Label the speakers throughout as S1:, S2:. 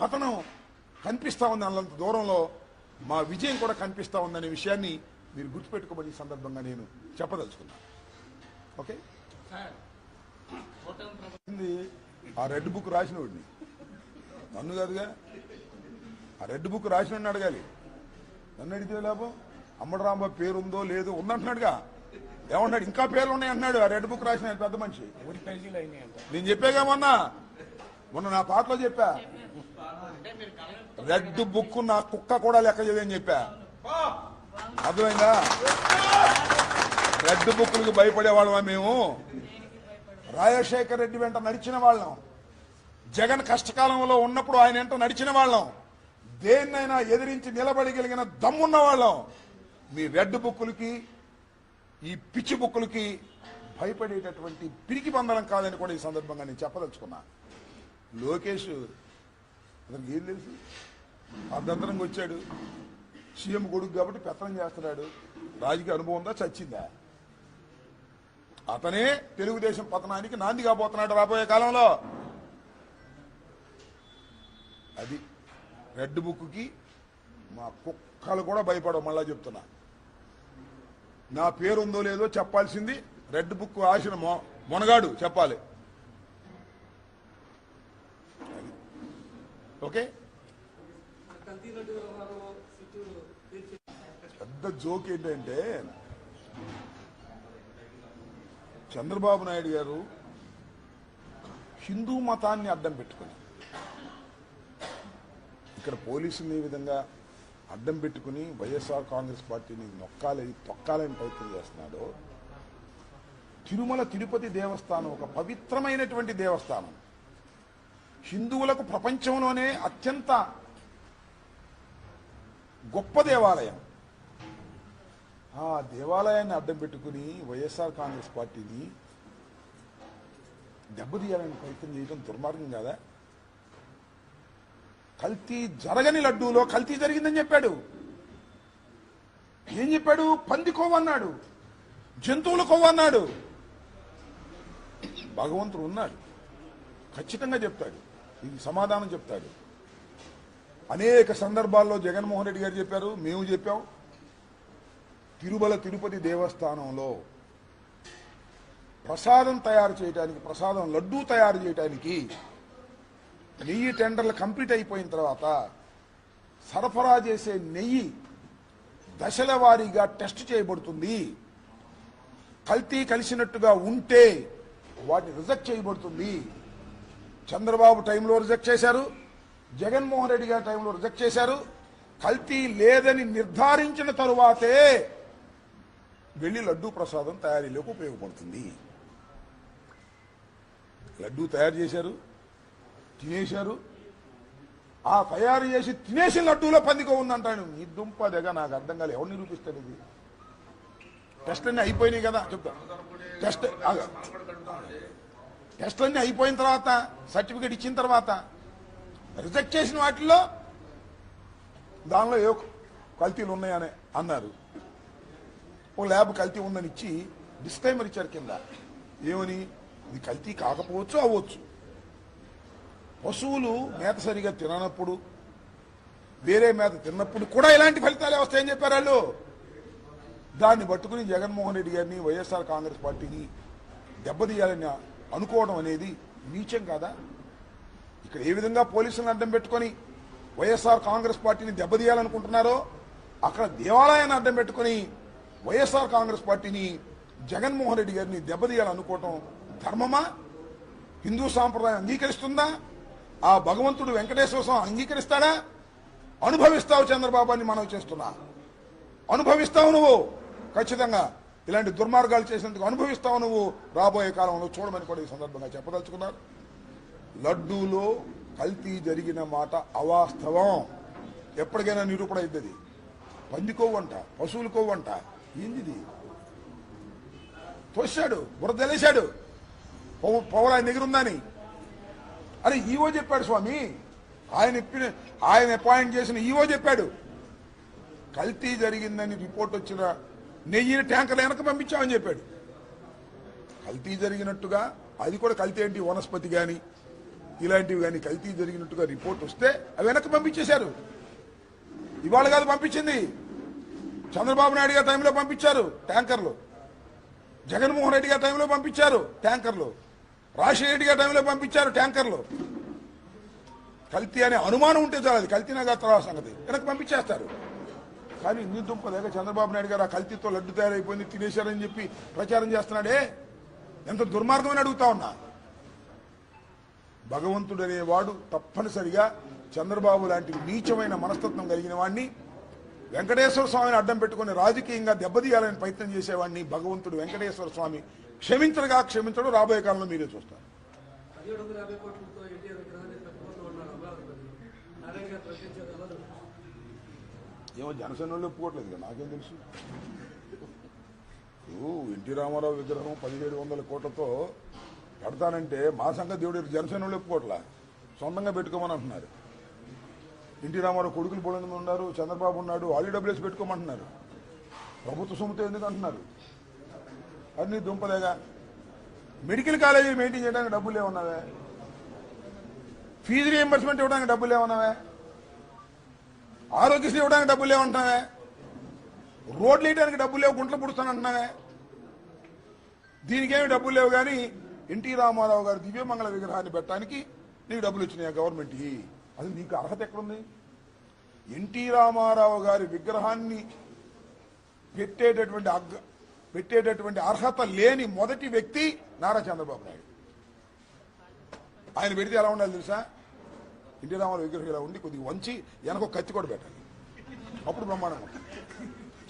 S1: పతనం కనిపిస్తా ఉంది అన్నంత దూరంలో మా విజయం కూడా కనిపిస్తా ఉందనే విషయాన్ని మీరు గుర్తుపెట్టుకోమని ఈ సందర్భంగా నేను చెప్పదలుచుకున్నాను. ఓకే? ఆ రెడ్ బుక్ రాసినోడిని నన్ను కాదుగా. ఆ రెడ్ బుక్ రాసిన అడగాలి. నన్ను అడిగితే లాభం? అమ్మడు రాంబాబు పేరు ఉందో లేదో ఉందంటున్నాడుగా. ఏమన్నాడు? ఇంకా పేర్లు ఉన్నాయి అంటున్నాడు ఆ రెడ్ బుక్ రాసిన పెద్ద మనిషి. నేను చెప్పాగా మొన్న. మొన్న నా పాటలో చెప్పా. రెడ్ బుక్ నా కుక్క కూడా లెక్క చేయదని చెప్పా. అర్థమైందా? రెడ్ బుక్లకు భయపడే వాళ్ళమా మేము? రాజశేఖర్ రెడ్డి వెంట నడిచిన వాళ్ళం. జగన్ కష్టకాలంలో ఉన్నప్పుడు ఆయన వెంట నడిచిన వాళ్ళం. దేన్నైనా ఎదిరించి నిలబడగలిగిన దమ్మున్న వాళ్ళం. మీ రెడ్ బుక్కులకి ఈ పిచ్చి బుక్కులకి భయపడేటటువంటి పిరికి బంధనం కాదని కూడా ఈ సందర్భంగా నేను చెప్పదలుచుకున్నా. లోకేష్ అతనికి ఏం తెలుసు? అర్ధంతరంగా వచ్చాడు. సీఎం కొడుకు కాబట్టి పెత్తనం చేస్తున్నాడు. రాజకీయ అనుభవం ఉందా? చచ్చిందా? అతనే తెలుగుదేశం పతనానికి నాంది కాబోతున్నాడు రాబోయే కాలంలో. అది రెడ్ బుక్కి మా కుక్కలు కూడా భయపడవు మళ్ళా చెప్తున్నా. నా పేరు ఉందో లేదో చెప్పాల్సింది రెడ్ బుక్ ఆశన మొ- మొనగాడు చెప్పాలి. ఓకే? పెద్ద జోక్ ఏంటంటే చంద్రబాబు నాయుడు గారు హిందూ మతాన్ని అడ్డం పెట్టుకుని ఇక్కడ పోలీసుని ఈ విధంగా అడ్డం పెట్టుకుని వైఎస్ఆర్ కాంగ్రెస్ పార్టీని నొక్కాలని తొక్కాలని ప్రయత్నం చేస్తున్నాడు. తిరుమల తిరుపతి దేవస్థానం ఒక పవిత్రమైనటువంటి దేవస్థానం. హిందువులకు ప్రపంచంలోనే అత్యంత గొప్ప దేవాలయం. ఆ దేవాలయాన్ని అడ్డం పెట్టుకుని వైఎస్ఆర్ కాంగ్రెస్ పార్టీని దెబ్బతీయాలని ప్రయత్నం చేయడం దుర్మార్గం కాదా? కల్తీ జరగని లడ్డూలో కల్తీ జరిగిందని చెప్పాడు. ఏం చెప్పాడు? పంది కొవ్వు అన్నాడు. జంతువుల కొవ్వు అన్నాడు. భగవంతుడు ఉన్నాడు. ఖచ్చితంగా చెప్తాడు. ఇది సమాధానం చెప్తాడు. అనేక సందర్భాల్లో జగన్మోహన్ రెడ్డి గారు చెప్పారు మేము చెప్పాం. తిరుమల తిరుపతి దేవస్థానంలో ప్రసాదం తయారు చేయడానికి ప్రసాదం లడ్డూ తయారు చేయడానికి నెయ్యి టెండర్లు కంప్లీట్ అయిపోయిన తర్వాత సరఫరా చేసే నెయ్యి దశల వారీగా టెస్ట్ చేయబడుతుంది. కల్తీ కలిసినట్టుగా ఉంటే వాటిని రిజెక్ట్ చేయబడుతుంది. చంద్రబాబు టైంలో రిజెక్ట్ చేశారు జగన్మోహన్ రెడ్డి గారి టైంలో రిజెక్ట్ చేశారు. కల్తీ లేదని నిర్ధారించిన తరువాతే వెళ్ళి లడ్డూ ప్రసాదం తయారీలోకి ఉపయోగపడుతుంది. లడ్డూ తయారు చేశారు తినేశారు. ఆ తయారు చేసి తినేసిన లడ్డూలో పందికో ఉందంటాడు. నీ దుంప దగ్గర నాకు అర్థం కాలేదు ఎవరు నిరూపిస్తాడు ఇది? టెస్ట్ అన్ని అయిపోయినాయి కదా చెప్తా. టెస్ట్ టెస్టులన్నీ టెస్ట్ అయిపోయిన తర్వాత సర్టిఫికేట్ ఇచ్చిన తర్వాత రిజెక్ట్ చేసిన వాటిల్లో దానిలో ఏ కల్తీలు ఉన్నాయని అన్నారు. ఓ ల్యాబ్ కల్తీ ఉందని ఇచ్చి డిస్క్లైమర్ ఇచ్చారు కింద. ఏమని? ఇది కల్తీ కాకపోవచ్చు అవ్వచ్చు. పశువులు మేత సరిగా తిననప్పుడు వేరే మేత తిన్నప్పుడు కూడా ఇలాంటి ఫలితాలే వస్తాయని చెప్పారు వాళ్ళు. దాన్ని పట్టుకుని జగన్మోహన్ రెడ్డి గారిని వైఎస్ఆర్ కాంగ్రెస్ పార్టీని దెబ్బతీయాలని అనుకోవడం అనేది నీచం కాదా? ఇక్కడ ఏ విధంగా పోలీసులను అడ్డం పెట్టుకొని వైఎస్ఆర్ కాంగ్రెస్ పార్టీని దెబ్బతీయాలనుకుంటున్నారో అక్కడ దేవాలయాన్ని అడ్డం పెట్టుకొని వైఎస్ఆర్ కాంగ్రెస్ పార్టీని జగన్మోహన్ రెడ్డి గారిని దెబ్బతీయాలనుకోవటం ధర్మమా? హిందూ సాంప్రదాయం అంగీకరిస్తుందా? ఆ భగవంతుడు వెంకటేశ్వర స్వామి అంగీకరిస్తాడా? అనుభవిస్తావు చంద్రబాబు అని మనం చేస్తున్నా. అనుభవిస్తావు నువ్వు ఖచ్చితంగా. ఇలాంటి దుర్మార్గాలు చేసినందుకు అనుభవిస్తావు నువ్వు. రాబోయే కాలంలో చూడమని కూడా ఈ సందర్భంగా చెప్పదలుచుకున్నారు. లడ్డూలో కల్తీ జరిగిన మాట అవాస్తవం. ఎప్పటికైనా నిరూపణ అయింది పంది కొవ్వంట పశువుల కొవ్వంట ఏంది తోశాడు బురదలేశాడు. పవ పవర్ ఆయన దగ్గర ఉందని. అరే ఈవో చెప్పాడు స్వామి. ఆయన ఇప్పిన ఆయన అపాయింట్ చేసిన ఈవో చెప్పాడు. కల్తీ జరిగిందని రిపోర్ట్ వచ్చిన నెయ్యిని ట్యాంకర్లు వెనక పంపించామని చెప్పాడు. కల్తీ జరిగినట్టుగా అది కూడా కల్తీ ఏంటి? వనస్పతి కానీ ఇలాంటివి కానీ కల్తీ జరిగినట్టుగా రిపోర్ట్ వస్తే అవి వెనక్కి పంపించేశారు. ఇవాళ కాదు పంపించింది. చంద్రబాబు నాయుడు గారి టైంలో పంపించారు ట్యాంకర్లు. జగన్మోహన్ రెడ్డి గారి టైంలో పంపించారు ట్యాంకర్లు. రాజశేఖర రెడ్డి గారి టైంలో పంపించారు ట్యాంకర్లు. కల్తీ అనే అనుమానం ఉంటే చాలు అది. కల్తీనా తర్వాత సంగతి. వెనక్కి పంపించేస్తారు. కానీ ఇన్ని దుంపలేక చంద్రబాబు నాయుడు గారు ఆ కల్తీతో లడ్డు తయారైపోయింది తినేశారని చెప్పి ప్రచారం చేస్తున్నాడే? ఎంత దుర్మార్గమని అడుగుతా ఉన్నా. భగవంతుడు అనేవాడు తప్పనిసరిగా చంద్రబాబు లాంటి నీచమైన మనస్తత్వం కలిగిన వాడిని వెంకటేశ్వర స్వామిని అడ్డం పెట్టుకుని రాజకీయంగా దెబ్బతీయాలని ప్రయత్నం చేసేవాడిని భగవంతుడు వెంకటేశ్వర స్వామి. క్షమించడుగా క్షమించడు రాబోయే కాలంలో మీరే చూస్తారు
S2: పదిహేడు వందల యాభై కోట్లతో ఎన్టీఆర్ విగ్రహాన్ని కట్టుకుంటూ ఉన్నారు అమరావతి నారాయణ గారు ప్రకటించారు ఎవరు
S1: ఏమో జనసేన వాళ్ళు ఒప్పుకోవట్లేదు కదా నాకేం తెలుసు. ఇప్పుడు ఎన్టీ రామారావు విగ్రహం పదిహేడు వందల కోట్లతో కడతానంటే మా సంఘ దేవుడు జనసేన వాళ్ళు ఒప్పుకోవట్లా? సొంతంగా పెట్టుకోమని అంటున్నారు. ఎన్టీ రామారావు కొడుకులు బోలంది ఉన్నారు చంద్రబాబు ఉన్నాడు వాళ్ళు డబ్బులేసి పెట్టుకోమంటున్నారు. ప్రభుత్వ సొమ్ముతో ఎందుకు అంటున్నారు? అన్ని దుంపలేగా. మెడికల్ కాలేజీ మెయింటైన్ చేయడానికి డబ్బులు ఏమన్నావే? ఫీజు రీఎంబర్స్మెంట్ ఇవ్వడానికి డబ్బులు ఏమన్నావే? ఆరోగ్యశ్రీ ఇవ్వడానికి డబ్బులు లేవంటున్నావే. రోడ్లు వేయడానికి డబ్బులు లేవు గుంటలు పుడుస్తానంటున్నావే. దీనికేమి డబ్బులు లేవు కానీ ఎన్టీ రామారావు గారి దివ్యమంగళ విగ్రహాన్ని పెట్టడానికి నీకు డబ్బులు వచ్చినాయి గవర్నమెంట్ అది నీకు అర్హత ఎక్కడుంది? ఎన్టీ రామారావు గారి విగ్రహాన్ని పెట్టేటటువంటి అగ్గ పెట్టేటటువంటి అర్హత లేని మొదటి వ్యక్తి నారా చంద్రబాబు నాయుడు. ఆయన పెడితే ఎలా ఉండాలి తెలుసా? ఎన్టీ రామారావు విగ్రహం ఇలా ఉండి కొద్దిగా వంచి వెనక కత్తి కూడా పెట్టాలి. అప్పుడు బ్రహ్మాండంగా ఉంటుంది.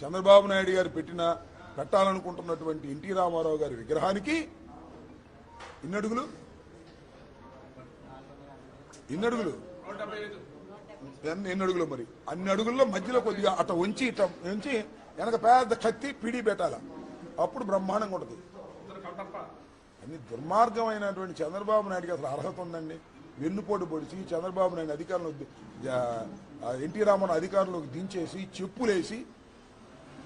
S1: చంద్రబాబు నాయుడు గారు పెట్టిన పెట్టాలనుకుంటున్నటువంటి ఎన్టీ రామారావు గారి విగ్రహానికి ఇన్ని అడుగులు? ఇన్ని అడుగులు? ఎన్ని ఎన్ని అడుగులు మరి? అన్ని అడుగుల్లో మధ్యలో కొద్దిగా అట వంచి ఇట వంచి వెనక పెద్ద కత్తి పిడి పెట్టాల? అప్పుడు బ్రహ్మాండంగా ఉంటుంది. అన్ని దుర్మార్గమైనటువంటి చంద్రబాబు నాయుడుకి అసలు అర్హత ఉందండి. వెన్నుపోటు పొడిచి చంద్రబాబు నాయుడు అధికారంలో ఎన్టీ రామారావు అధికారంలోకి దించేసి చెప్పులేసి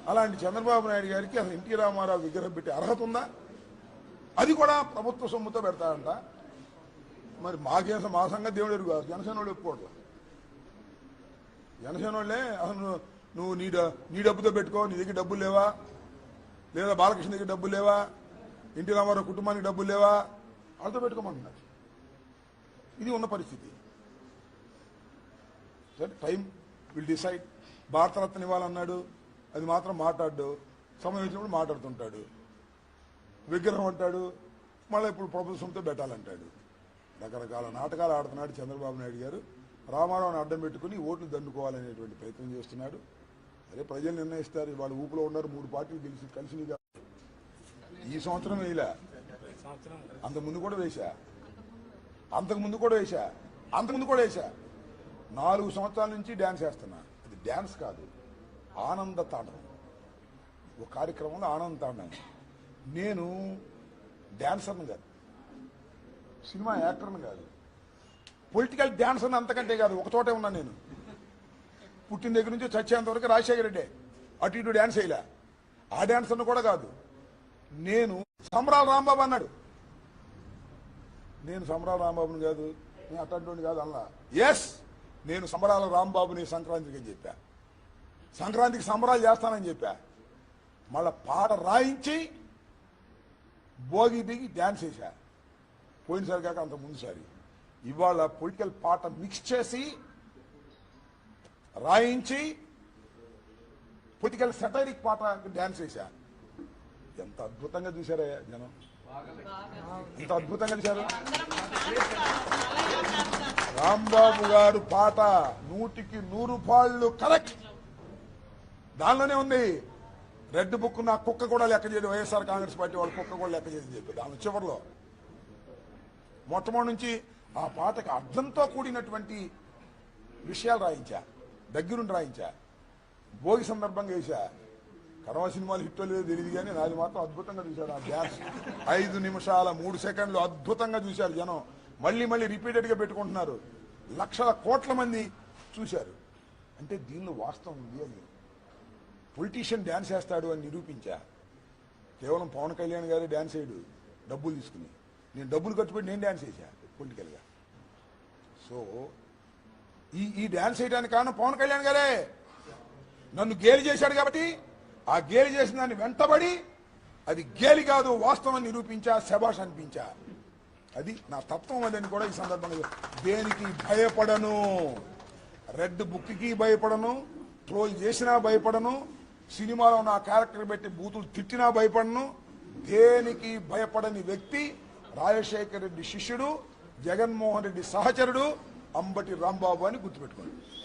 S1: అలాంటి చంద్రబాబు నాయుడు గారికి అసలు ఎన్టీ రామారావు విగ్రహం పెట్టే అర్హత ఉందా? అది కూడా ప్రభుత్వ సొమ్ముతో పెడతాడంట మరి మాకేస మా సంగతి దేవుడు ఎరుగు జనసేన వాళ్ళు ఒప్పుకోవట్లేదు జనసేన వాళ్ళే అసలు నువ్వు- నీ డ- నీ డబ్బుతో పెట్టుకో నీ దగ్గర డబ్బులు లేవా? లేదా బాలకృష్ణ దగ్గర డబ్బులు లేవా? ఎన్టీ రామారావు కుటుంబానికి డబ్బులు లేవా? వాళ్ళతో పెట్టుకోమంటున్నారు. ఇది ఉన్న పరిస్థితి. టైం విల్ డిసైడ్ భారతరత్న ఇవ్వాలన్నాడు అది మాత్రం మాట్లాడు సమయం వచ్చినప్పుడు మాట్లాడుతుంటాడు. విగ్రహం అంటాడు మళ్ళీ ఇప్పుడు ప్రభుత్వంతో పెట్టాలంటాడు. రకరకాల నాటకాలు ఆడుతున్నాడు చంద్రబాబు నాయుడు గారు. రామారావుని అడ్డం పెట్టుకుని ఓట్లు దండుకోవాలనేటువంటి ప్రయత్నం చేస్తున్నాడు. అదే ప్రజలు నిర్ణయిస్తారు వాళ్ళు ఊపులో ఉన్నారు మూడు పార్టీలు గెలిచి కలిసి ఈ సంవత్సరం వేయలే. అంత ముందు కూడా వేశా. అంతకు ముందు కూడా వేసా అంతకు ముందు కూడా వేసా నాలుగు సంవత్సరాల నుంచి డ్యాన్స్ వేస్తున్నా. అది డ్యాన్స్ కాదు. ఆనంద తాండవం. ఒక కార్యక్రమంలో ఆనంద తాండవం. నేను డ్యాన్సర్ని కాదు. సినిమా యాక్టర్ని కాదు. పొలిటికల్ డాన్సర్ని అంతకంటే కాదు. ఒక చోటే ఉన్నా నేను. పుట్టిన దగ్గర నుంచి చచ్చేంత వరకు రాజశేఖర రెడ్డి. అటు ఇటు డ్యాన్స్ వేయలే. ఆ డ్యాన్సర్ని కూడా కాదు. నేను సంబరాల రాంబాబు అన్నాడు. నేను సంబరాల రాంబాబుని కాదు నేను అట్లాంటి కాదు అన్నా. ఎస్ నేను సంబరాల రాంబాబుని సంక్రాంతికి అని చెప్పా. సంక్రాంతికి సంబరాలు చేస్తానని చెప్పా. మళ్ళా పాట రాయించి భోగి దిగి డ్యాన్స్ వేసా పోయినసారి కాక అంత ముందుసారి. ఇవాళ పొలిటికల్ పాట మిక్స్ చేసి రాయించి పొలిటికల్ సెటరిక్ పాట డ్యాన్స్ వేసా ఎంత అద్భుతంగా చూశారా జనం. ఎంత అద్భుతంగా చూశారు. రాంబాబు గారు పాట నూటికి నూరు పాళ్ళు కరెక్ట్. దానిలోనే ఉంది. రెడ్ బుక్ నా కుక్క కూడా లెక్క చేయదు. వైఎస్ఆర్ కాంగ్రెస్ పార్టీ వాళ్ళ కుక్క కూడా లెక్క చేయదని చెప్పి. దాని చివరిలో. మొట్టమొదటి నుంచి ఆ పాటకి అర్థంతో కూడినటువంటి విషయాలు రాయించా. దగ్గరుండి రాయించా. భోగి సందర్భంగా వేసా కర్మ సినిమాలు హిట్ లేదో తెలియదు కానీ నాది మాత్రం అద్భుతంగా చూశారు ఆ డ్యాన్స్ ఐదు నిమిషాల మూడు సెకండ్లు అద్భుతంగా చూశారు జనం. మళ్ళీ మళ్ళీ రిపీటెడ్గా పెట్టుకుంటున్నారు. లక్షల కోట్ల మంది చూశారు. అంటే దీనిలో వాస్తవం ఉంది అని. పొలిటీషియన్ డ్యాన్స్ వేస్తాడు అని నిరూపించా. కేవలం పవన్ కళ్యాణ్ గారే డ్యాన్స్ వేయడు డబ్బులు తీసుకుని. నేను డబ్బులు ఖర్చు పెట్టి నేను డ్యాన్స్ వేసా పొలిటికల్గా సో ఈ ఈ డ్యాన్స్ వేయడానికి కారణం పవన్ కళ్యాణ్ గారే. నన్ను గేలి చేశాడు కాబట్టి ఆ గేలి చేసిన దాన్ని వెంటబడి అది గేలి కాదు వాస్తవం నిరూపించా శబాష్ అనిపించా. అది నా తత్వం అదని కూడా ఈ సందర్భంగా దేనికి భయపడను? రెడ్ బుక్కి భయపడను ట్రోల్ చేసినా భయపడను సినిమాలో నా క్యారెక్టర్ పెట్టి బూతులు తిట్టినా భయపడను దేనికి భయపడని వ్యక్తి రాజశేఖర రెడ్డి శిష్యుడు జగన్మోహన్ రెడ్డి సహచరుడు అంబటి రాంబాబు అని గుర్తుపెట్టుకోండి.